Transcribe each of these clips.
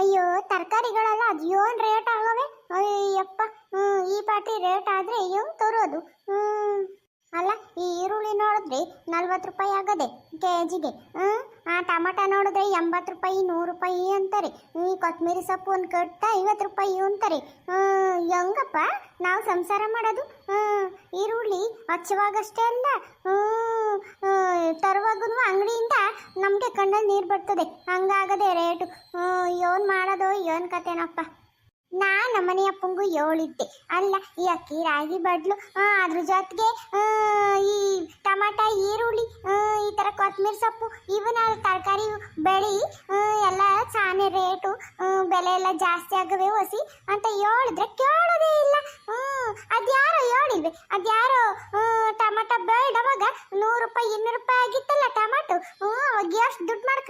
ಅಯ್ಯೋ ತರಕಾರಿಗಳೆಲ್ಲ ಅದೇನ್ ರೇಟ್ ಆಗವೆ. ಅಯ್ಯಪ್ಪ ಈ ಪಾಟಿ ರೇಟ್ ಆದರೆ ಅಯ್ಯೋ ತರೋದು? ಹ್ಮ್. ಅಲ್ಲ, ಈ ಈರುಳ್ಳಿ ನೋಡಿದ್ರೆ ನಲ್ವತ್ತು ರೂಪಾಯಿ ಆಗದೆ ಕೆ ಜಿಗೆ ಆ ಟಮಾಟ ನೋಡಿದ್ರೆ ಎಂಬತ್ತು ರೂಪಾಯಿ, ನೂರು ರೂಪಾಯಿ ಅಂತಾರೆ. ಈ ಕೊತ್ತಂಬರಿ ಸೊಪ್ಪು ಒಂದು ಕಟ್ಟ ಐವತ್ತು ರೂಪಾಯಿ ಅಂತಾರೆ. ಹೆಂಗಪ್ಪ ನಾವು ಸಂಸಾರ ಮಾಡೋದು? ಈರುಳ್ಳಿ ಹಚ್ಚುವಾಗಷ್ಟೇ ಅಲ್ಲ. ತರುವಾಗೂ ಅಂಗಡಿಯಿಂದ ನಮಗೆ ಕಣ್ಣಲ್ಲಿ ನೀರು ಬರ್ತದೆ. ಹಂಗಾಗದೆ ರೇಟು. ಏನು ಮಾಡೋದು, ಏನು ಕತೆನಪ್ಪ? ನಾ ನಮ್ಮನೆ ಅಪ್ಪಂಗೂ ಹೇಳಿದ್ದೆ ಅಲ್ಲ, ಈ ಅಕ್ಕಿ ರಾಗಿ ಬಡ್ಲು ಅದ್ರ ಜೊತೆಗೆ ಈ ಟಮಾಟ, ಈರುಳ್ಳಿ ಈ ಥರ ಕೊತ್ತಂಬರಿ ಸೊಪ್ಪು ಇವನ್ನ ತರಕಾರಿ ಬೆಳಿ ಎಲ್ಲ ಸಾನೆ ರೇಟು ಬೆಲೆ ಎಲ್ಲ ಜಾಸ್ತಿ ಆಗವೆ ಹೊಸಿ ಅಂತ ಹೇಳಿದ್ರೆ ಕೇಳೋದೇ ಇಲ್ಲ. ಅದ್ಯಾರೋ ಹೇಳಿಲ್ವೆ ಅದ್ಯಾರೋ ಟಮಾಟ ಬೇಡವಾಗ ನೂರು ರೂಪಾಯಿ, ಇನ್ನೂರು ರೂಪಾಯಿ ಅವಾಗ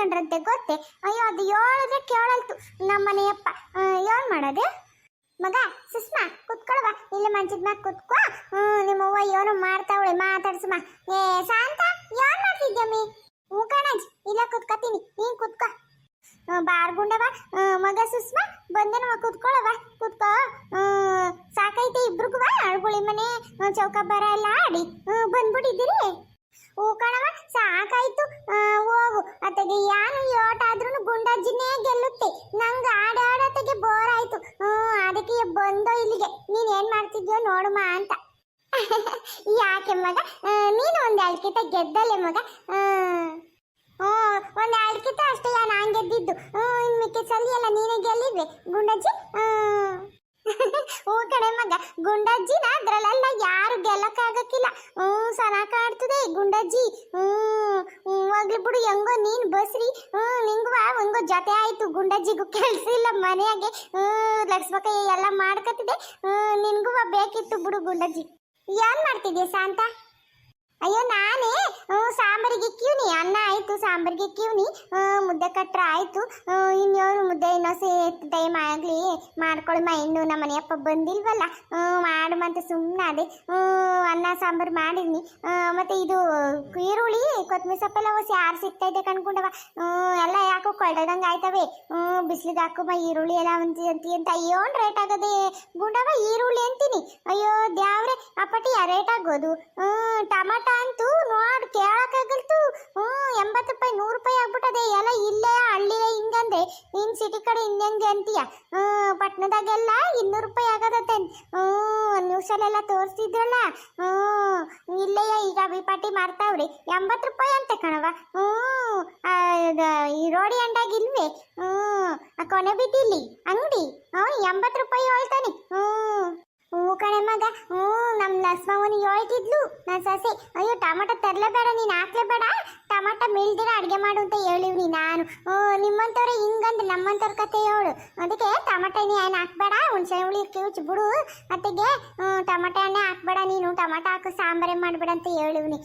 ಮಾಡ್ಕೊಂಡ್ರಂತೆ ಗೊತ್ತೆ? ಅಯ್ಯೋ, ಅದು ಹೇಳಿದ್ರೆ ಕೇಳಲ್ತು. ನಮ್ಮನೆಯಪ್ಪ ಏನು ಮಾಡೋದು? ಮಗ, ಸುಷ್ಮಾ ಕುತ್ಕೊಳ್ವ ಇಲ್ಲಿ ಮಂಚದ ಕುತ್ಕೋ. ಹ್ಮ್ ನಿಮ್ಮ ಅವ್ವ ಏನೋ ಮಾಡ್ತಾವಳೆ. ಮಾತಾಡ್ಸಮ್ಮ ಏ, ಶಾಂತ ಏನ್ ಮಾಡ್ತಿದ್ಯಮ್ಮಿ ಹ್ಞೂ ಕಣಜ್, ಇಲ್ಲ ಕುತ್ಕೋತೀನಿ. ನೀನ್ ಕುತ್ಕೋ. ಬಾರ್ಗುಂಡವ ಬಾರ್ ಗುಂಡವ ಮಗ ಸುಷ್ಮಾ ಬಂದೇನವ ಕುತ್ಕೊಳವ ಕುತ್ಕೋ. ಸಾಕೈತೆ, ಇಬ್ರಿಗೂ ಅಳ್ಗುಳಿ ಮನೆ ಚೌಕ ಬರ ಎಲ್ಲ ಆಡಿ ಹ್ಮ್, ಬಂದ್ಬಿಟ್ಟಿದ್ದೀರಿ ಹೂ ಕಣವ ಸಾಕಾಯ್ತು ಆ, ಹೋಗು ಅತ್ತಗೆ ಯಾನು ಯೋಟಾದ್ರೂ ಗುಂಡಜ್ಜಿನೇ ಗೆಲ್ಲುತ್ತೆ ನಂಗ ಆಡಾಡತೆಗೆ ಬೋರ್ ಆಯ್ತು ಹ್ಮ್ ಅದಕ್ಕೆ ಬಂದೋ ಇಲ್ಲಿಗೆ ನೀನ್ ಏನ್ ಮಾಡ್ತಿದ್ಯೋ ನೋಡುಮ ಅಂತ ಯಾಕೆ ಮಗ ಆ, ನೀನು ಒಂದ್ ಅಳ್ಕಿತ ಗೆದ್ದಲೆ ಮಗ ಹ್ಮ್ ಒಂದ್ ಅಳ್ಕಿತ ಅಷ್ಟೇ ನಾನ್ ಗೆದ್ದಿದ್ದು ಹ್ಮ್ ಇನ್ ಮಿಕ್ಕಿ ಸಲಿ ಎಲ್ಲ ನೀನೇ ಗೆಲ್ಲಿದ್ವೆ ಗುಂಡಜ್ಜಿ ಹ್ಮ್ ಹೂ ಕಡೆ ಮಗ ಗುಂಡಜ್ಜಿನ ಅದ್ರಲ್ಲೆಲ್ಲ ಯಾರು ಗೆಲ್ಲಕ್ಕಾಗಕ್ಕಿಲ್ಲ ಹ್ಮ್ ಸನಾಕ ಆಡ್ತದೆ ಗುಂಡಜ್ಜಿ ಹ್ಮ್ ಹ್ಮ್, ಹೋಗ್ಲಿ ಬಿಡು ಹೆಂಗೋ ನೀನ್ ಬಸ್ರಿ ಹ್ಮ್ ನಿಂಗುವ ಜೊತೆ ಆಯ್ತು, ಗುಂಡಜ್ಜಿಗೂ ಕೆಲ್ಸ ಇಲ್ಲ, ಮನೆಯಾಗೆ, ಹ್ಮ್ ಲಕ್ಷ್ಮಕ್ಕಯ್ಯ ಎಲ್ಲ ಮಾಡ್ಕತ್ತಿದೆ. ಹ್ಮ್, ನಿನ್ಗುವ ಬೇಕಿತ್ತು ಬಿಡು ಗುಂಡಜ್ಜಿ. ಏನ್ ಮಾಡ್ತಿದ್ಯಾ ಶಾಂತ? ಅಯ್ಯೋ ನಾನೇ? ಸಾಂಬಾರಿಗೆ ಕಿವ್ನಿ ಅನ್ನ ಆಯ್ತು ಸಾಂಬಾರಿಗೆ ಹ್ಮ್, ಮುದ್ದೆ ಕಟ್ರ ಆಯ್ತು. ಇನ್ಯಾವ್ನು ಮುದ್ದೆ ಇನ್ನೊಸೆ ಟೈಮ್ ಆಗ್ಲಿ? ಮಾಡ್ಕೊಳಮ್ಮ ಇನ್ನು ನಮ್ಮ ಮನೆಯಪ್ಪ ಬಂದಿಲ್ವಲ್ಲ? ಹ್ಮ್, ಮಾಡುಮಂತ ಸುಮ್ಮನೆ ಅದೇ ಅನ್ನ ಸಾಂಬಾರು ಮಾಡಿದ್ನಿ. ಮತ್ತೆ ಇದು ಈರುಳ್ಳಿ ಕೊತ್ತಂಬರಿ ಸೊಪ್ಪೆಲ್ಲ ಹೊಸಿ ಯಾರು ಸಿಗ್ತೈತೆ ಕಣ್ಕೊಂಡವ ಎಲ್ಲ ಯಾಕೋ ಕೊಳ್ದಂಗೆ ಆಯ್ತವೆ. ಬಿಸಿಲಿಗೆ ಹಾಕುಮ ಈರುಳ್ಳಿ ಎಲ್ಲ ಅಂತಿ ಅಂತಿ ಅಂತ. ರೇಟ್ ಆಗದೆ? ಗುಂಡವ ಈರುಳ್ಳಿ ಅಂತೀನಿ. ಅಯ್ಯೋ ದ್ಯಾವ್ರೆ ಅಪ್ಪಟಿ ರೇಟ್ ಆಗೋದು? ಟಮಾಟ ಅಂತೂ ನೋಡ್ ಕೇಳಕ್ಕಾಗಲ್ತು. ಹ್ಮ್ ಎಂಬತ್ತು ರೂಪಾಯಿ ನೂರು ರೂಪಾಯಿ ಆಗ್ಬಿಟ್ಟದೆ. ಎಲ್ಲ ಇಲ್ಲೇ ಹಳ್ಳಿಯ ಹಿಂಗಂದ್ರೆ ನೀನು ಸಿಟಿ ಕಡೆ ಹಿಂಗಂಗೆ ಅಂತೀಯ? ಹ್ಮ್ ಪಟ್ಟಣದಾಗೆಲ್ಲ ಇನ್ನೂರು ರೂಪಾಯಿ ಆಗದತ್ತೆ. ಹ್ಞೂ ನ್ಯೂಸಲ್ಲೆಲ್ಲ ತೋರಿಸ್ತಿದ್ರಲ್ಲ ಹ್ಞೂ ಇಲ್ಲೇ ಈಗ ವಿಪಾಟಿ ಮಾಡ್ತಾವ್ರಿ. ಎಂಬತ್ತು ರೂಪಾಯಿ ಅಂತೆ ಕಣವ ಆ, ಈ ರೋಡಿ ಅಂಡಾಗ ಇಲ್ವೇ ಹ್ಮ್ ಆ ಕೊನೆ ಬಿದ್ದಿಲ್ಲಿ ಅಂಗಡಿ. ಹ್ಞೂ ಎಂಬತ್ತು ರೂಪಾಯಿ ಹೇಳ್ತಾನೆ. ಹ್ಮ್ ಹ್ಞೂ ಕಣೆ ಮಗ. ಹ್ಞೂ ನಮ್ಮ ಲಸ್ಮವನಿ ಹೇಳ್ತಿದ್ಲು. ನನ್ನ ಸೊಸೆ, ಅಯ್ಯೋ, ಟಮಾಟ ತರಲೇಬೇಡ, ನೀನು ಹಾಕ್ಲೇಬೇಡ. ಟಮಾಟ ಮಿಳ್ದಿರ ಅಡುಗೆ ಮಾಡು ಅಂತ ಹೇಳಿವ್ನಿ ನಾನು. ಹ್ಞೂ ನಿಮ್ಮಂಥವ್ರೆ ಹಿಂಗಂದ್ರೆ ನಮ್ಮಂಥವ್ರ ಕತೆ ಹೇಳು. ಅದಕ್ಕೆ ಟಮಾಟ ಏನು ಹಾಕ್ಬೇಡ ಹುಣ್ಸೆ ಹುಳಿ ಕಿವುಚ್ ಬಿಡು. ಅತ್ತಿಗೆ ಟಮಾಟ ಎಣ್ಣೆ ಹಾಕ್ಬೇಡ, ನೀನು ಟಮಾಟ ಹಾಕು, ಸಾಂಬಾರೇ ಮಾಡಬೇಡ ಅಂತ ಹೇಳಿವ್ನಿ.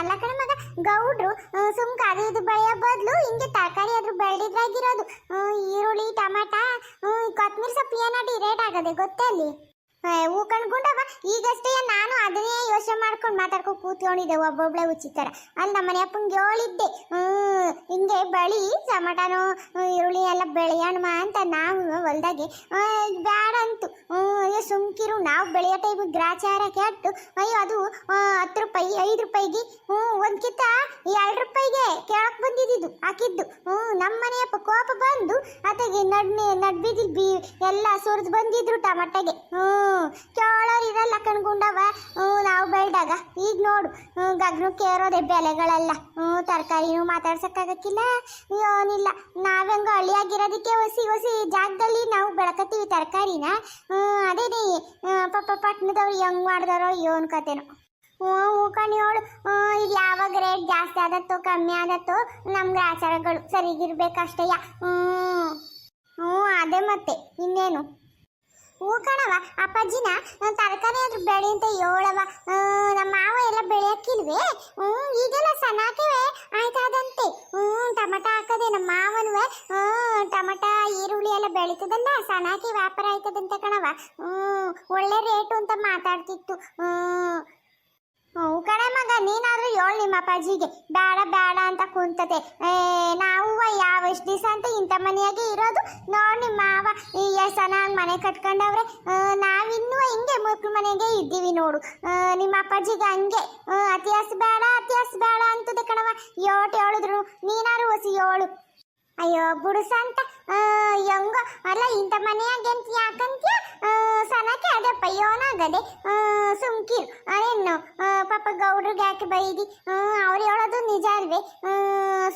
ಅಲ್ಲ ಕಣೆ ಮಗ, ಗೌಡ್ರು ಸುಮ್ಕ ಅದು ಇದು ಬೆಳೆಯೋ ಬದಲು ಹಿಂಗೆ ತರಕಾರಿ ಆದ್ರೂ ಬೆಳೆದಿದ್ರಾಗಿರೋದು. ಈರುಳ್ಳಿ, ಟಮಾಟ ಕೊತ್ತಂಬರಿ ಸೊಪ್ಪು ಏನಾಡಿ ರೇಟ್ ಆಗದೆ ಗೊತ್ತೇ ಅಲ್ಲಿ ಹೂ ಕಣ್ಕೊಂಡವ ಈಗಷ್ಟೇ ನಾನು ಅದನ್ನೇ ಯೋಚನೆ ಮಾಡ್ಕೊಂಡು ಮಾತಾಡ್ಕೊಂಡು ಕೂತ್ಕೊಂಡಿದ್ದೆ, ಒಬ್ಬೊಬ್ಳೆ ಉಚಿತರ. ಅಲ್ಲಿ ನಮ್ಮ ಮನೆ ಅಪ್ಪಂಗೆ ಹೇಳಿದ್ದೆ ಹ್ಮ್ ಹಿಂಗೆ ಬಳಿ ಟಮಾಟನೋ ಈರುಳ್ಳಿ ಎಲ್ಲ ಬೆಳೆಯೋಣ ಅಂತ ನಾವು ಹೊಲ್ದಾಗೆ ಬ್ಯಾಡ ಅಂತು ಅಯ್ಯೋ, ಸುಮ್ಕಿರು. ನಾವು ಬೆಳೆಯೋ ಟೈಮ್ ಗ್ರಾಚಾರ ಕೆಟ್ಟು, ಅಯ್ಯೋ, ಅದು ಹತ್ತು ರೂಪಾಯಿ, ಐದು ರೂಪಾಯಿಗೆ ಹ್ಞೂ ಒಂದ್ಕಿಂತ ಎರಡು ರೂಪಾಯಿಗೆ ಕೇಳಕ್ಕೆ ಬಂದಿದ್ದು ಹಾಕಿದ್ದು. ಹ್ಞೂ ನಮ್ಮ ಮನೆಯಪ್ಪ ಕೋಪ ಬಂದು ಅತಗೆ ನಡ್ನೆ ನಡ್ಬಿದ್ದು ಬಿ, ಎಲ್ಲ ಸುರಿದು ಬಂದಿದ್ರು ಟಮಾಟಗೆ. ಹ್ಞೂ ಕೇಳೋರು ಇರಲ್ಲ ಕಣ್ಗುಂಡವ. ಹ್ಞೂ ನಾವು ಬೆಳ್ದಾಗ, ಈಗ ನೋಡು ಗಗ್ನು ಕೇರೋದೆ ಬೆಲೆಗಳೆಲ್ಲ. ಹ್ಞೂ ತರಕಾರಿನೂ ಮಾತಾಡ್ಸಕ್ಕಾಗಕ್ಕಿಲ್ಲ. ಏನಿಲ್ಲ ನಾವೆಂಗ ಹಳ್ಳಿಯಾಗಿರೋದಕ್ಕೆ ಹೊಸಿ ಹೊಸಿ ಜಾಗದಲ್ಲಿ ನಾವು ಬೆಳಕತ್ತೀವಿ ತರಕಾರಿನ. ಅದೇ ರೀ ಪಾಪ ಪಟ್ಟಣದವ್ರು ಹೆಂಗ್ ಮಾಡ್ದಾರೋ ಏನ್ ಕತೆನೋ ಹ್ಞೂ ಹ್ಞೂ ಕಣಿಯೋಳು ಈಗ ಯಾವಾಗ ರೇಟ್ ಜಾಸ್ತಿ ಆದತ್ತೋ, ಕಮ್ಮಿ ಆದತ್ತೋ, ನಮ್ಗೆ ಆಚಾರಗಳು ಸರಿಗಿರ್ಬೇಕಷ್ಟೇಯ ಹ್ಞೂ ಹ್ಞೂ, ಅದೇ ಮತ್ತೆ. ಇನ್ನೇನು? ಹೂ ಕಣವ ಅಪ್ಪಾಜಿನ ತರಕಾರಿ ಆದ್ರೂ ಬೆಳೆ ಅಂತ ಹೇಳವ ನಮ್ಮ ಮಾವ ಎಲ್ಲ ಬೆಳೆಯಕ್ಕಿಲ್ವೇ ಹ್ಞೂ, ಈಗೆಲ್ಲ ಸನಾಕಿವೆ ಆಯ್ತಾದಂತೆ. ಹ್ಞೂ ಟಮಟ ಹಾಕದೆ ನಮ್ಮ ಮಾವನ್ವೆ ಟಮಟ, ಈರುಳ್ಳಿ ಎಲ್ಲ ಬೆಳೀತದಲ್ಲ, ಸಣ್ಣಾಕಿ ವ್ಯಾಪಾರ ಆಯ್ತದಂತ ಕಣವ ಹ್ಞೂ, ಒಳ್ಳೆ ರೇಟು ಅಂತ ಮಾತಾಡ್ತಿತ್ತು. ಹ್ಞೂ ಕಡೆ ಮಗ, ನೀನಾದ್ರೂ ಹೇಳು ನಿಮ್ಮ ಅಪ್ಪಾಜಿಗೆ. ಬೇಡ ಬೇಡ ಅಂತ ಕುಂತತೆ. ನಾವು ಯಾವ ಎಷ್ಟು ದಿವಸ ಅಂತ ಇಂಥ ಮನೆಯಾಗೆ ಇರೋದು? ನೋಡಿ ನಿಮ್ಮ ಮಾವ, ಈ ಚೆನ್ನಾಗಿ ಮನೆ ಕಟ್ಕೊಂಡವ್ರೆ. ನಾವಿನ್ನೂ ಹಿಂಗೆ ಮಕ್ಳು ಮನೆಗೆ ಇದ್ದೀವಿ ನೋಡು. ನಿಮ್ಮ ಅಪ್ಪಾಜಿಗೆ ಹಂಗೆ. ಅತಿಯಾಸ ಬೇಡ ಅತಿಯಾಸ ಬೇಡ ಅಂತದೆ ಕಣವ ಯೋಟ್ ಹೇಳಿದ್ರು ನೀನಾರು ಹೊಸಿ ಏಳು ಅಯ್ಯೋ ಬುಡುಸ ಅಂತ ಹೆಂಗೋ ಅಲ್ಲ ಇಂಥ ಮನೆಯಾಗೆ ಅಂತ ಯಾಕಂತ್ಯ? ಸನಕ್ಕೆ ಅದಪ್ಪ ಯೋನಾಗದೆ ಸುಮ್ಕಿರು. ಅದೇನು ಪಾಪ ಗೌಡ್ರಿಗೆ ಯಾಕೆ ಬೈದಿ? ಅವ್ರು ಹೇಳೋದು ನಿಜ ಅಲ್ವೇ?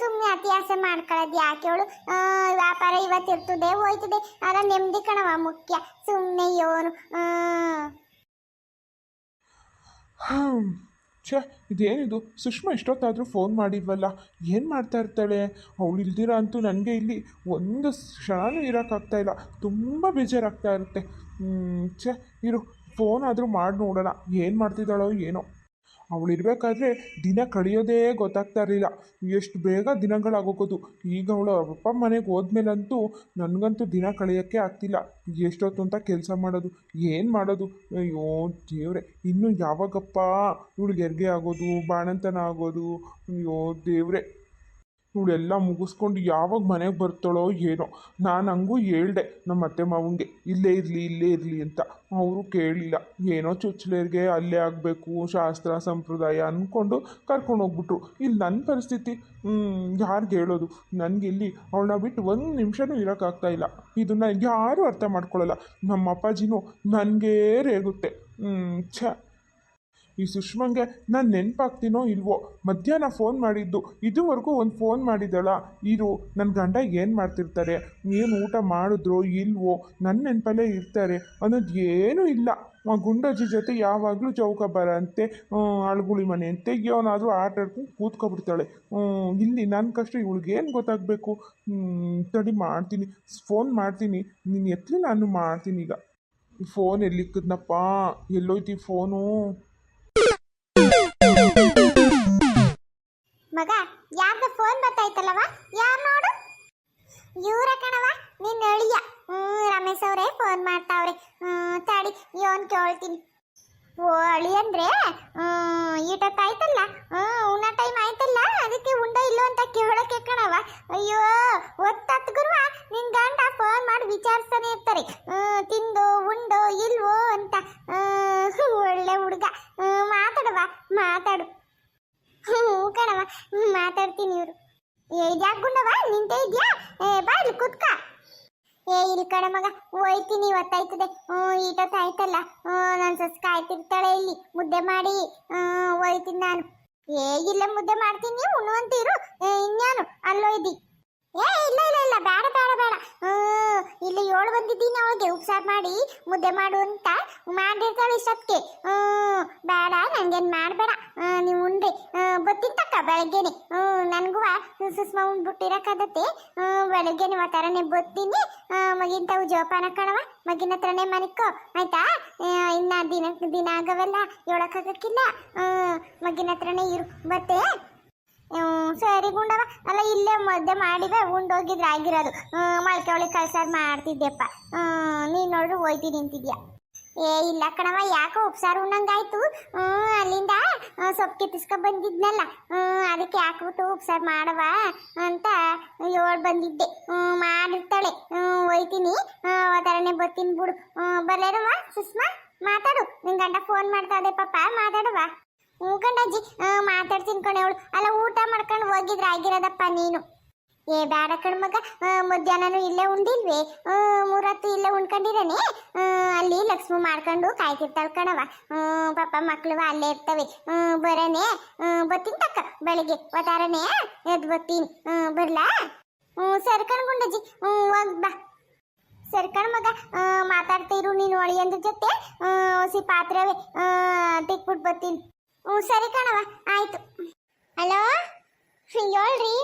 ಸುಮ್ಮನೆ ಅತಿಯಾಸೆ ಮಾಡ್ಕೊಳ್ಳೋದು ಯಾಕೆ ಆ, ವ್ಯಾಪಾರ ಇವತ್ತಿರ್ತದೆ ಹೋಯ್ತದೆ. ಅದ ನೆಮ್ಮದಿ ಕಣವ ಮುಖ್ಯ ಸುಮ್ಮನೆ ಯೋನು ಆ, ಹಾಂ ಛೇ, ಇದೇನಿದು? ಸುಷ್ಮಾ ಇಷ್ಟೊತ್ತಾದರೂ ಫೋನ್ ಮಾಡಿದ್ವಲ್ಲ, ಏನು ಮಾಡ್ತಾ ಇರ್ತಾಳೆ? ಅವಳು ಇಲ್ದಿರ ಅಂತೂ ನನಗೆ ಇಲ್ಲಿ ಒಂದು ಕ್ಷಣನೂ ಇರೋಕ್ಕಾಗ್ತಾ ಇಲ್ಲ. ತುಂಬ ಬೇಜಾರಾಗ್ತಾ ಇರುತ್ತೆ. ಛೇ, ಇರು ಫೋನ್ ಆದರೂ ಮಾಡಿ ನೋಡೋಣ. ಏನು ಮಾಡ್ತಿದ್ದಾಳೋ ಏನೋ. ಅವಳು ಇರಬೇಕಾದ್ರೆ ದಿನ ಕಳೆಯೋದೇ ಗೊತ್ತಾಗ್ತಾ ಇರಲಿಲ್ಲ. ಎಷ್ಟು ಬೇಗ ದಿನಗಳಾಗೋಗೋದು. ಈಗ ಅವಳು ಅಪ್ಪ ಮನೆಗೆ ಹೋದ್ಮೇಲಂತೂ ನನಗಂತೂ ದಿನ ಕಳೆಯೋಕ್ಕೆ ಆಗ್ತಿಲ್ಲ. ಎಷ್ಟೊತ್ತು ಅಂತ ಕೆಲಸ ಮಾಡೋದು. ಏನು ಮಾಡೋದು? ಅಯ್ಯೋ, ದೇವ್ರೆ, ಇನ್ನು ಯಾವಾಗಪ್ಪ? ಇವಳಿಗೆ ಹೆರಿಗೆ ಆಗೋದು, ಬಾಣಂತನ ಆಗೋದು? ಅಯ್ಯೋ, ದೇವ್ರೆ. ಇವಳೆಲ್ಲ ಮುಗಿಸ್ಕೊಂಡು ಯಾವಾಗ ಮನೆಗೆ ಬರ್ತಾಳೋ ಏನೋ. ನಾನು ಹಂಗೂ ಹೇಳ್ದೆ ನಮ್ಮ ಅತ್ತೆ ಮಾವಂಗೆ ಇಲ್ಲೇ ಇರಲಿ ಇಲ್ಲೇ ಇರಲಿ ಅಂತ. ಅವರು ಕೇಳಲಿಲ್ಲ ಏನೋ ಚುಚ್ಚಲೇರಿಗೆ ಅಲ್ಲೇ ಆಗಬೇಕು, ಶಾಸ್ತ್ರ, ಸಂಪ್ರದಾಯ ಅಂದ್ಕೊಂಡು ಕರ್ಕೊಂಡು ಹೋಗ್ಬಿಟ್ರು. ಇಲ್ಲಿ ನನ್ನ ಪರಿಸ್ಥಿತಿ ಯಾರಿಗೆ ಹೇಳೋದು? ನನಗೆ ಇಲ್ಲಿ ಅವಳನ್ನ ಬಿಟ್ಟು ಒಂದು ನಿಮಿಷನೂ ಇರೋಕ್ಕಾಗ್ತಾ ಇಲ್ಲ. ಇದನ್ನು ಯಾರೂ ಅರ್ಥ ಮಾಡ್ಕೊಳ್ಳಲ್ಲ ನಮ್ಮ ಅಪ್ಪಾಜಿನೂ ನನಗೇ ರೇಗುತ್ತೆ. ಛ. ಈ ಸುಷ್ಮಂಗೆ, ನಾನು ನೆನಪಾಗ್ತೀನೋ ಇಲ್ವೋ, ಮಧ್ಯಾಹ್ನ ಫೋನ್ ಮಾಡಿದ್ದು, ಇದುವರೆಗೂ ಒಂದು ಫೋನ್ ಮಾಡಿದಳ. ಇರು ನನ್ನ ಗಂಡ ಏನು ಮಾಡ್ತಿರ್ತಾರೆ? ಏನು ಊಟ ಮಾಡಿದ್ರೋ ಇಲ್ವೋ ನನ್ನ ನೆನಪಲ್ಲೇ ಇರ್ತಾರೆ. ಅನ್ನೋದು ಏನೂ ಇಲ್ಲ. ಆ ಗುಂಡಜ್ಜಿ ಜೊತೆ ಯಾವಾಗಲೂ ಚೌಕ ಬರಂತೆ ಅಳ್ಗುಳಿ ಮನೆ ಅಂತೆ ಏನಾದರೂ ಆಟ ಆಡ್ಕೊಂಡು ಕೂತ್ಕೊಬಿಡ್ತಾಳೆ. ಇಲ್ಲಿ ನನ್ನ ಕಷ್ಟ ಇವಳಿಗೆ ಏನು ಗೊತ್ತಾಗಬೇಕು ತಡಿ ಮಾಡ್ತೀನಿ. ಫೋನ್ ಮಾಡ್ತೀನಿ. ನೀನು ಎತ್ತಲಿ ನಾನು ಮಾಡ್ತೀನಿ ಈಗ. ಫೋನ್ ಎಲ್ಲಿಕ್ಕದ್ನಪ್ಪ? ಎಲ್ಲೋಯ್ತಿ ಫೋನು. ಮಗ, ಯಾರ್ದ ಫೋನ್ ಬರ್ತಾಯ್ತಲ್ಲವ ಯಾರು ನೋಡು? ಇವ್ರ ಕಣವ ನಿನ್ನ ಅಳಿಯ. ಹ್ಮ್ ರಮೇಶ್ ಅವರೇ ಫೋನ್ ಮಾಡ್ತಾವ್ರೆ. ಹ್ಮ್ ತಡಿ, ಇವನ್ ಕೇಳ್ತೀನಿ. ಓ, ಅಳಿ ಅಂದ್ರೆ? ಈಟತ್ತಾಯ್ತಲ್ಲ ಹ್ಮ್ ಉಣ್ಣ ಟೈಮ್ ಆಯ್ತಲ್ಲ? ಅದಕ್ಕೆ ಉಂಡ ಇಲ್ಲೋ ಅಂತ ಕೇಳಕ್ಕೆ ಕಣವ ಅಯ್ಯೋ, ಒತ್ತತ್ತು ಗುರುವ ನಿನ್ ಗಂಡ ಫೋನ್ ಮಾಡಿ ವಿಚಾರಿಸ್ತಾನೆ ಇರ್ತಾರೆ. ತಿಂದು, ಉಂಡೋ, ಇಲ್ವೋ ಅಂತ. ಒಳ್ಳೆ ಹುಡುಗ. ಮಾತಾಡುವ ಮಾತಾಡು. ಹ್ಞೂ ಕಣವ ಹ್ಞೂ ಮಾತಾಡ್ತೀನಿ ಇವರು. ಏ ಇದ್ಯಾಕೆ ಗುಂಡವ ನಿಂತೆ ಇದ್ಯಾ? ಏ, ಬಾ ಇಲ್ಲಿ ಕುತ್ಕ. ಏ, ಇಲ್ಲಿ ಕಣ ಮಗ, ಹೋಯ್ತೀನಿ, ಇವತ್ತಾಯ್ತದೆ. ಹ್ಞೂ ಈಟೊತ್ತು ಆಯ್ತಲ್ಲ ಹ್ಞೂ ನನ್ನ ಸಸ್ ಆಯ್ತಿರ್ತಾಳೆ ಇಲ್ಲಿ. ಮುದ್ದೆ ಮಾಡಿ ಹ್ಞೂ ಹೋಯ್ತೀನಿ ನಾನು. ಏ, ಇಲ್ಲ ಮುದ್ದೆ ಮಾಡ್ತೀನಿ ಉಣ್ಣುವಂತೀರು. ಇನ್ಯಾನು? ಅಲ್ಲೋಯ್ದಿ. ಏ, ಇಲ್ಲ ಇಲ್ಲ ಇಲ್ಲ ಬೇಡ ಇಲ್ಲಿ ಏಳು ಬಂದಿದ್ದೀನಿ ಅವಳಿಗೆ, ಉಪ್ಸಾರು ಮಾಡಿ, ಮುದ್ದೆ ಮಾಡು ಅಂತ. ಮಾಡಿರ್ತಾಳೆ ಇಷ್ಟಕ್ಕೆ ಬೇಡ ನನಗೇನು ಮಾಡಬೇಡ. ನೀವು ಉಂಡ್ರಿ. ಬತ್ತೀನಿ ತಕ್ಕ, ಬೆಳಗ್ಗೆನೆ. ನನಗೂ ಸುಸ್ಮ ಉಂಡ್ಬಿಟ್ಟಿರಕ್ಕಾಗತ್ತೆ ಬೆಳಗ್ಗೆನೆ ಆ ಥರನೇ ಬತ್ತೀನಿ ತಾವು ಜೋಪಾನ ಕಣವ ಮಗಿನ ಹತ್ರನೇ ಮನಿಕೋ. ಆಯ್ತಾ? ಇನ್ನ ದಿನ ದಿನ ಆಗವೆಲ್ಲ ಹೇಳಕ್ಕಾಗಕ್ಕಿಲ್ಲ ಮಗಿನ ಹತ್ರನೇ ಇರು. ಬತ್ತೆ ಹ್ಮ್, ಸರಿ ಗುಂಡವ ಅಲ್ಲ ಇಲ್ಲೇ ಮದ್ದೆ ಮಾಡಿವೆ ಉಂಡೋಗಿದ್ರೆ ಆಗಿರೋದು. ಮೊಳಕೆ ಒಳಗೆ ಕಳ್ಸಾರು ಮಾಡ್ತಿದ್ದೆಪ್ಪ ನೀನು ನೋಡ್ರಿ ಹೋಯ್ತೀನಿ ನಿಂತಿದ್ಯಾ. ಏ ಇಲ್ಲ ಕಣವ ಯಾಕೋ ಉಪ್ಸಾರು ಉಣ್ಣಂಗಾಯ್ತು. ಅಲ್ಲಿಂದ ಸೊಪ್ಪು ಕಿತ್ತಿಸ್ಕೊ ಬಂದಿದ್ನಲ್ಲ. ಅದಕ್ಕೆ ಹಾಕ್ಬಿಟ್ಟು ಉಪ್ಸಾರು ಮಾಡವ ಅಂತ ಹೇಳಿ ಬಂದಿದ್ದೆ. ಮಾಡಿರ್ತಾಳೆ. ಹೋಯ್ತೀನಿ. ಥರನೇ ಬರ್ತೀನಿ ಬಿಡು. ಹ್ಮ್, ಬಲ್ಲೇರವ್ವ ಸುಷ್ಮಾ? ಮಾತಾಡು. ನಿನ್ನ ಗಂಡ ಫೋನ್ ಮಾಡ್ತಾ ಇದೆ ಪಾಪ ಮಾತಾಡುವ. ಹ್ಞೂ ಗಂಡಜ್ಜಿ ಮಾತಾಡ್ತೀನಿ ಕಣೆ ಅವಳು. ಅಲ್ಲ ಊಟ ಮಾಡ್ಕೊಂಡು ಹೋಗಿದ್ರೆ ಆಗಿರೋದಪ್ಪ ನೀನು? ಏ ಬೇಡ ಕಣ್ಮಗ ಮಧ್ಯಾಹ್ನನೂ ಇಲ್ಲೇ ಉಂಡಿಲ್ವೇ? ಮೂರತ್ತು ಇಲ್ಲೇ ಉಣ್ಕೊಂಡಿರೇನೆ ಅಲ್ಲಿ ಲಕ್ಷ್ಮಿ ಮಾಡ್ಕೊಂಡು ಕಾಯ್ತಿರ್ತಾಳೆ ಕಣವ ಪಾಪ ಮಕ್ಳು ಅಲ್ಲೇ ಇರ್ತವೆ. ಹ್ಮ್, ಬತ್ತೀನಿ ತಕ್ಕ ಬೆಳಿಗ್ಗೆ. ಒತ್ತಾರನೆ ಎದ್ದು ಬರ್ತೀನಿ. ಹ್ಮ್, ಬರ್ಲಾ? ಹ್ಞೂ ಸರಿ ಕಣ್ ಗುಂಡಜ್ಜಿ. ಹೋಗ್ ಬಾ. ಸರಿ ಕಣ್ ಮಗ. ಆ, ಮಾತಾಡ್ತಿರು ನೀನು ಒಳಿಯಂದ್ರ ಜೊತೆ? ಹಸಿ ಪಾತ್ರವೇ. ತಿಕ್ಬಿಟ್ಟು ಬರ್ತೀನಿ. ಹ್ಞೂ ಸರಿ ಕಣವ ಆಯ್ತು. ಹಲೋ? ಹೇಳ್ರಿ.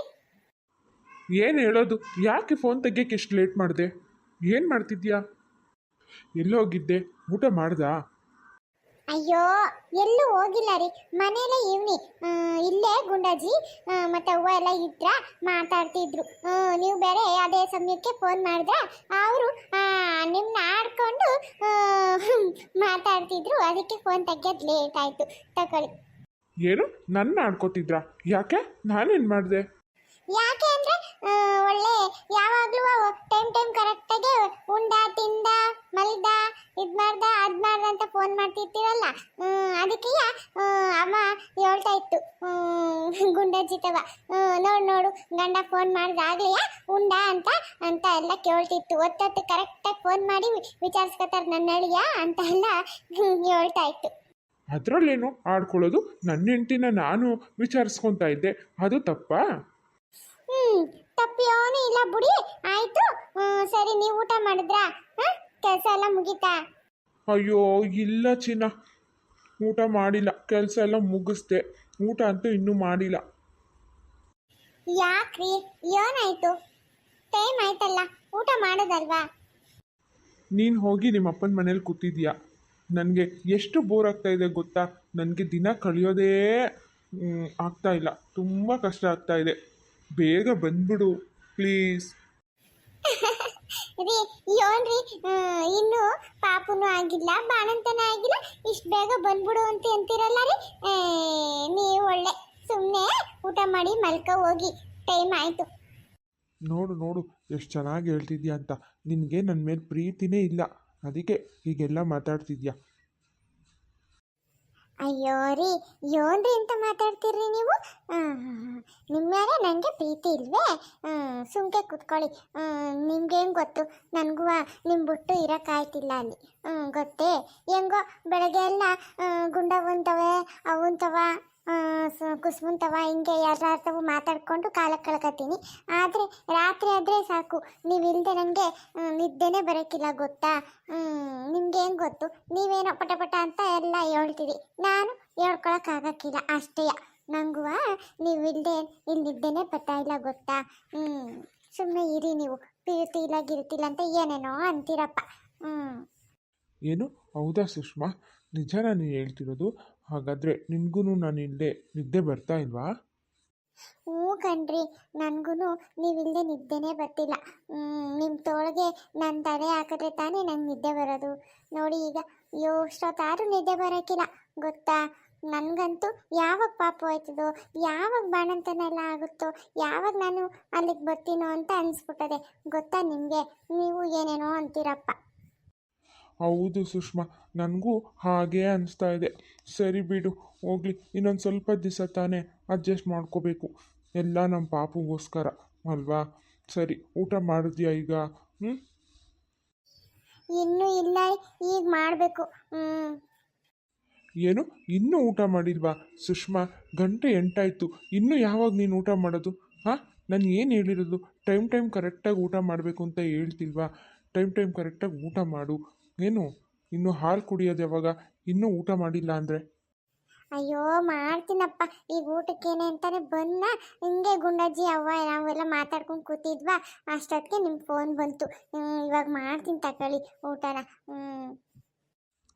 ಏನು ಹೇಳೋದು? ಯಾಕೆ ಫೋನ್ ತೆಗಿಯೋಕೆ ಎಷ್ಟು ಲೇಟ್ ಮಾಡಿದೆ? ಏನು ಮಾಡ್ತಿದ್ಯಾ? ಎಲ್ಲೋಗಿದ್ದೆ ಊಟ ಮಾಡ್ದಾ? ಅಯ್ಯೋ ಎಲ್ಲೂ ಹೋಗಿಲ್ಲ ರೀ. ಮನೇಲೆ ಇವ್ನಿ. ಆ, ಇಲ್ಲೇ ಗುಂಡಾಜಿ ಆ, ಮತ್ತೆ ಅವ್ವ ಎಲ್ಲ ಇದ್ರ ಮಾತಾಡ್ತಿದ್ರು. ಆ, ನೀವು ಬೇರೆ ಅದೇ ಸಮಯಕ್ಕೆ ಫೋನ್ ಮಾಡಿದ್ರ ಅವರು ನಿಮ್ಮನ್ನ ಆಡ್ಕೊಂಡು ಮಾತಾಡ್ತಿದ್ರು. ಅದಕ್ಕೆ ಫೋನ್ ತೆಗಿಯೋದು ಲೇಟ್ ಆಯಿತು. ತಗೊಳ್ಳಿ. ಏನು? ನನ್ನ ಆಡ್ಕೋತಿದ್ರಾ? ಯಾಕೆ? ನಾನೇನು ಮಾಡಿದೆ? ಯಾಕೆ ಅಂದ್ರೆ ಒಳ್ಳೆ ಯಾವಾಗ್ಲೂ ಟೈಮ್ ಟೈಮ್ ಕರೆಕ್ಟಾಗಿ ಉಂಡ ತಿಂದ ಮಲ್ದ ಇದ್ ಮಾಡ್ದ ಅದ್ ಮಾಡ್ದ ಅಂತ ಫೋನ್ ಮಾಡ್ತಿರ್ತೀರಲ್ಲ ಹ್ಮ್, ಅದಕ್ಕೆ ಅಮ್ಮ ಹೇಳ್ತಾ ಇತ್ತು. ಗುಂಡಜ್ಜಿತವ ನೋಡು ನೋಡು ಗಂಡ ಫೋನ್ ಮಾಡ್ದಾಗ್ಲೆಯಾ ಉಂಡ ಅಂತ ಅಂತ ಎಲ್ಲ ಕೇಳ್ತಿತ್ತು. ಒತ್ತೊತ್ತು ಕರೆಕ್ಟಾಗಿ ಫೋನ್ ಮಾಡಿ ವಿಚಾರಿಸ್ಕೊತಾರೆ ನನ್ನ ಅಳಿಯ ಅಂತ ಎಲ್ಲ ಹೇಳ್ತಾ ಇತ್ತು. ಅದರಲ್ಲೇನು ಆಡ್ಕೊಳ್ಳೋದು ನನ್ನ ಹೆಂಡತಿನ ನಾನು ವಿಚಾರಿಸ್ಕೊತಾ ಇದ್ದೆ. ಅದು ತಪ್ಪಾ? ಹ್ಮ್ ತಪ್ಪಿಯೋನು ಇಲ್ಲ ಬುಡಿ. ಆಯ್ತು ಹ್ಮ್, ಸರಿ ನೀವು ಊಟ ಮಾಡಿದ್ರಾ? ಕೆಲಸ ಎಲ್ಲ ಮುಗೀತಾ? ಅಯ್ಯೋ ಇಲ್ಲ ಚಿನ್ನ. ಊಟ ಮಾಡಿಲ್ಲ ಕೆಲಸ ಎಲ್ಲ ಮುಗಿಸ್ದೆ. ಊಟ ಅಂತೂ ಇನ್ನೂ ಮಾಡಿಲ್ಲ. ಯಾಕ್ರಿ? ಏನಾಯ್ತು? ಟೈಮ್ ಆಯ್ತಲ್ಲ ಊಟ ಮಾಡೋದಲ್ವಾ? ನೀನು ಹೋಗಿ ನಿಮ್ಮ ಅಪ್ಪನ ಮನೇಲಿ ಕೂತಿದ್ಯಾ? ನನಗೆ ಎಷ್ಟು ಬೋರ್ ಆಗ್ತಾ ಇದೆ ಗೊತ್ತಾ? ನನಗೆ ದಿನ ಕಳೆಯೋದೇ ಆಗ್ತಾ ಇಲ್ಲ. ತುಂಬ ಕಷ್ಟ ಆಗ್ತಾ ಇದೆ. ಬೇಗ ಬಂದ್ಬಿಡು ಪ್ಲೀಸ್ ರೀ ಯೋನ್ರಿ ಇನ್ನು ಪಾಪುನು ಆಗಿಲ್ಲ ಬಾಣಂತನ ಆಗಿಲ್ಲ ಇಷ್ಟು ಬೇಗ ಬಂದ್ಬಿಡು ಅಂತ ಅಂತೀರಲ್ಲ ರೀ. ನೀವು ಒಳ್ಳೆ ಸುಮ್ಮನೆ ಊಟ ಮಾಡಿ ಮಲ್ಕ ಹೋಗಿ ಟೈಮ್ ಆಯ್ತು. ನೋಡು ನೋಡು ಎಷ್ಟು ಚೆನ್ನಾಗಿ ಹೇಳ್ತಿದ್ಯಾ ಅಂತ. ನಿನಗೆ ನನ್ನ ಮೇಲೆ ಪ್ರೀತಿನೇ ಇಲ್ಲ. ಅದಕ್ಕೆ ಹೀಗೆಲ್ಲ ಮಾತಾಡ್ತಿದ್ಯಾ? ಅಯ್ಯೋ ರೀ ಯೋನ್ರಿ ಅಂತ ಮಾತಾಡ್ತೀರಿ ನೀವು? ನಿಮ್ಮ ಮೇಲೆ ನನಗೆ ಪ್ರೀತಿ ಇಲ್ವೇ? ಸುಮ್ಕೆ ಕೂತ್ಕೊಳ್ಳಿ. ನಿಮ್ಗೇನು ಗೊತ್ತು? ನನಗೂ ನಿಮ್ಮ ಬಿಟ್ಟು ಇರೋಕ್ಕಾಯ್ತಿಲ್ಲ ಅಲ್ಲಿ. ಗೊತ್ತೇ? ಹೆಂಗೋ, ಬೆಳಗ್ಗೆ ಎಲ್ಲ ಗುಂಡ ಉಂತವೆ ಅವುಂತವ ಕುಸ್ಮುಂತವ ಹಿಂಗೆ ಯಾರ್ಯಾರ್ತವು ಮಾತಾಡ್ಕೊಂಡು ಕಾಲ ಕಳ್ಕೊತೀನಿ. ಆದರೆ ರಾತ್ರಿ ಆದರೆ ಸಾಕು. ನೀವಿಲ್ಲದೆ ನನಗೆ ನಿದ್ದೆನೇ ಬರೋಕ್ಕಿಲ್ಲ ಗೊತ್ತಾ? ನಿಮ್ಗೇನು ಗೊತ್ತು? ನೀವೇನೋ ಪಟ ಪಟ ಅಂತ ಎಲ್ಲ ಹೇಳ್ತೀರಿ. ನಾನು ಹೇಳ್ಕೊಳಕ್ಕಾಗಕ್ಕಿಲ್ಲ ಅಷ್ಟೇ. ನನಗೂ ನೀವಿಲ್ಲದೆ ಇಲ್ಲಿ ನಿದ್ದೆನೇ ಬರ್ತಾ ಇಲ್ಲ ಗೊತ್ತಾ? ಸುಮ್ಮನೆ ಇರಿ ನೀವು. ಪೀರ್ತಿ ಇಲ್ಲ, ಗಿರ್ತಿಲ್ಲ ಅಂತ ಏನೇನೋ ಅಂತೀರಪ್ಪ. ಹ್ಞೂ ಏನು? ಹೌದಾ ಸುಷ್ಮಾ? ನಿಜಾನ ನಾನು ಹೇಳ್ತಿರೋದು? ಹಾಗಾದರೆ ನಿನಗೂ ನಾನು ಇಲ್ಲದೆ ನಿದ್ದೆ ಬರ್ತಾ ಇಲ್ವಾ? ಹ್ಞೂ ಕಣ್ರಿ ನನಗೂ ನೀವಿಲ್ಲದೆ ನಿದ್ದೆನೇ ಬರ್ತಿಲ್ಲ. ನಿಮ್ಮ ತೋಳಿಗೆ ನನ್ನ ತಲೆ ಹಾಕಿದ್ರೆ ತಾನೇ ನಂಗೆ ನಿದ್ದೆ ಬರೋದು. ನೋಡಿ ಈಗ ಎಷ್ಟೊತ್ತಾದ್ರೂ ನಿದ್ದೆ ಬರೋಕ್ಕಿಲ್ಲ ಗೊತ್ತಾ? ನನಗಂತೂ ಯಾವಾಗ ಪಾಪ ಹೋಯ್ತದೋ, ಯಾವಾಗ ಬಾಣಂತನೆಲ್ಲ ಆಗುತ್ತೋ, ಯಾವಾಗ ನಾನು ಅಲ್ಲಿಗೆ ಬರ್ತೀನೋ ಅಂತ ಅನಿಸ್ಬಿಟ್ಟದೆ. ಗೊತ್ತಾ ನಿಮಗೆ? ನೀವು ಏನೇನೋ ಅಂತೀರಪ್ಪ. ಹೌದು ಸುಷ್ಮಾ ನನಗೂ ಹಾಗೇ ಅನಿಸ್ತಾ ಇದೆ. ಸರಿ ಬಿಡು ಹೋಗ್ಲಿ ಇನ್ನೊಂದು ಸ್ವಲ್ಪ ದಿವಸ ತಾನೇ ಅಡ್ಜಸ್ಟ್ ಮಾಡ್ಕೋಬೇಕು. ಎಲ್ಲ ನಮ್ಮ ಪಾಪುಗೋಸ್ಕರ ಅಲ್ವಾ? ಸರಿ ಊಟ ಮಾಡಿದ್ಯಾ ಈಗ? ಹ್ಞೂ ಇನ್ನೂ ಇಲ್ಲ ಈಗ ಮಾಡಬೇಕು. ಹ್ಞೂ ಏನು? ಇನ್ನೂ ಊಟ ಮಾಡಿಲ್ವಾ? ಸುಷ್ಮಾ ಗಂಟೆ ಎಂಟಾಯಿತು. ಇನ್ನೂ ಯಾವಾಗ ನೀನು ಊಟ ಮಾಡೋದು? ಹಾಂ? ನಾನು ಏನು ಹೇಳಿರೋದು? ಟೈಮ್ ಟೈಮ್ ಕರೆಕ್ಟಾಗಿ ಊಟ ಮಾಡಬೇಕು ಅಂತ ಹೇಳ್ತಿಲ್ವಾ? ಟೈಮ್ ಟೈಮ್ ಕರೆಕ್ಟಾಗಿ ಊಟ ಮಾಡು. ಏನು? ಇನ್ನು ಹಾಲು ಕುಡಿಯೋದು ಯಾವಾಗ? ಇನ್ನೂ ಊಟ ಮಾಡಿಲ್ಲ ಅಂದರೆ? ಅಯ್ಯೋ ಮಾಡ್ತೀನಪ್ಪ. ಈಗ ಊಟಕ್ಕೇನೆ ಅಂತಾನೆ ಬಂದ. ಹಿಂಗೆ ಗುಂಡಜ್ಜಿ ಅವ್ವ ನಾವೆಲ್ಲ ಮಾತಾಡ್ಕೊಂಡು ಕೂತಿದ್ವಾ? ಅಷ್ಟೊತ್ತಿಗೆ ನಿಮ್ಮ ಫೋನ್ ಬಂತು. ಇವಾಗ ಮಾಡ್ತೀನಿ ತಕೊಳ್ಳಿ ಊಟನ. ಹ್ಞೂ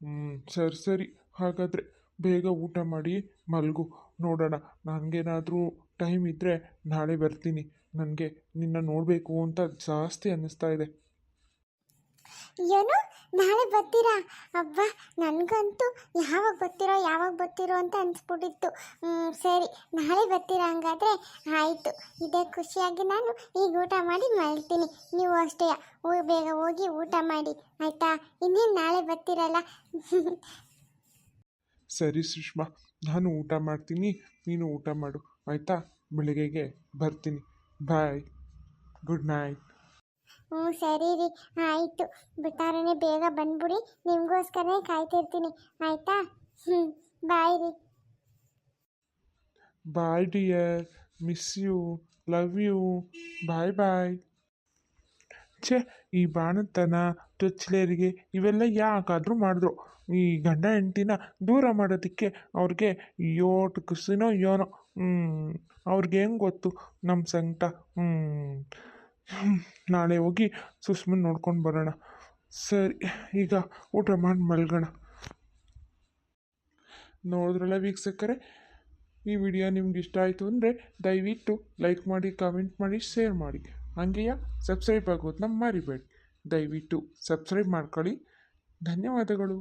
ಹ್ಞೂ ಸರಿ ಸರಿ. ಹಾಗಾದರೆ ಬೇಗ ಊಟ ಮಾಡಿ ಮಲಗು. ನೋಡೋಣ ನನಗೇನಾದರೂ ಟೈಮ್ ಇದ್ದರೆ ನಾಳೆ ಬರ್ತೀನಿ. ನನಗೆ ನಿನ್ನ ನೋಡಬೇಕು ಅಂತ ಜಾಸ್ತಿ ಅನ್ನಿಸ್ತಾ ಇದೆ. ಏನು ನಾಳೆ ಬರ್ತೀರಾ? ಅಬ್ಬಾ, ನನಗಂತೂ ಯಾವಾಗ ಬರ್ತೀರೋ ಯಾವಾಗ ಬರ್ತೀರೋ ಅಂತ ಅನಿಸ್ಬಿಟ್ಟಿತ್ತು. ಸರಿ, ನಾಳೆ ಬರ್ತೀರಾ ಹಂಗಾದ್ರೆ? ಆಯಿತು, ಇದೇ ಖುಷಿಯಾಗಿ ನಾನು ಈಗ ಊಟ ಮಾಡಿ ಮಲ್ತೀನಿ ನೀವು ಅಷ್ಟೇ ಬೇಗ ಹೋಗಿ ಊಟ ಮಾಡಿ, ಆಯಿತಾ? ಇನ್ನೇನು ನಾಳೆ ಬರ್ತೀರಲ್ಲ? ಸರಿ ಸುಷ್ಮಾ, ನಾನು ಊಟ ಮಾಡ್ತೀನಿ, ನೀನು ಊಟ ಮಾಡು, ಆಯಿತಾ? ಬೆಳಿಗ್ಗೆಗೆ ಬರ್ತೀನಿ. Bye, good night. ಹ್ಞೂ, ಸರಿ ರೀ. ಆಯಿತು. ಬಿಟ್ಟಾರನೇ ಬೇಗ ಬಂದ್ಬಿಡಿ. ನಿಮಗೋಸ್ಕರನೇ ಕಾಯ್ತಿರ್ತೀನಿ. ಆಯಿತಾ? ಹ್ಞೂ ಬಾಯ್ ರೀ. Bye dear. Miss you. Love you. Bye bye. ಛೇ, ಈ ಬಾಣತನ ಟೊಚ್ಲೇರಿಗೆ ಇವೆಲ್ಲ ಯಾಕಾದರೂ ಮಾಡಿದ್ರು. ಈ ಗಂಡ ಹೆಂಡ್ತಿನ ದೂರ ಮಾಡೋದಕ್ಕೆ ಅವ್ರಿಗೆ ಯೋಟ್ ಖುಷಿನೋ ಹ್ಞೂ ಅವ್ರಿಗೆ ಹೆಂಗೆ ಗೊತ್ತು? ನಮ್ಮ ಸಂಕಟ. ಹ್ಞೂ ನಾಳೆ ಹೋಗಿ ಸುಸ್ಮನ್ ನೋಡ್ಕೊಂಡು ಬರೋಣ. ಸರಿ, ಈಗ ಊಟ ಮಾಡಿ ಮಲ್ಗೋಣ. ನೋಡಿದ್ರಲ್ಲ ವೀಕ್ಷಕರೇ, ಈ ವಿಡಿಯೋ ನಿಮ್ಗೆ ಇಷ್ಟ ಆಯಿತು ಅಂದರೆ ದಯವಿಟ್ಟು ಲೈಕ್ ಮಾಡಿ, ಕಮೆಂಟ್ ಮಾಡಿ, ಶೇರ್ ಮಾಡಿ. ಹಾಗೆಯೇ ಸಬ್ಸ್ಕ್ರೈಬ್ ಆಗೋದನ್ನ ಮರಿಬೇಡಿ. ದಯವಿಟ್ಟು ಸಬ್ಸ್ಕ್ರೈಬ್ ಮಾಡ್ಕೊಳ್ಳಿ. ಧನ್ಯವಾದಗಳು.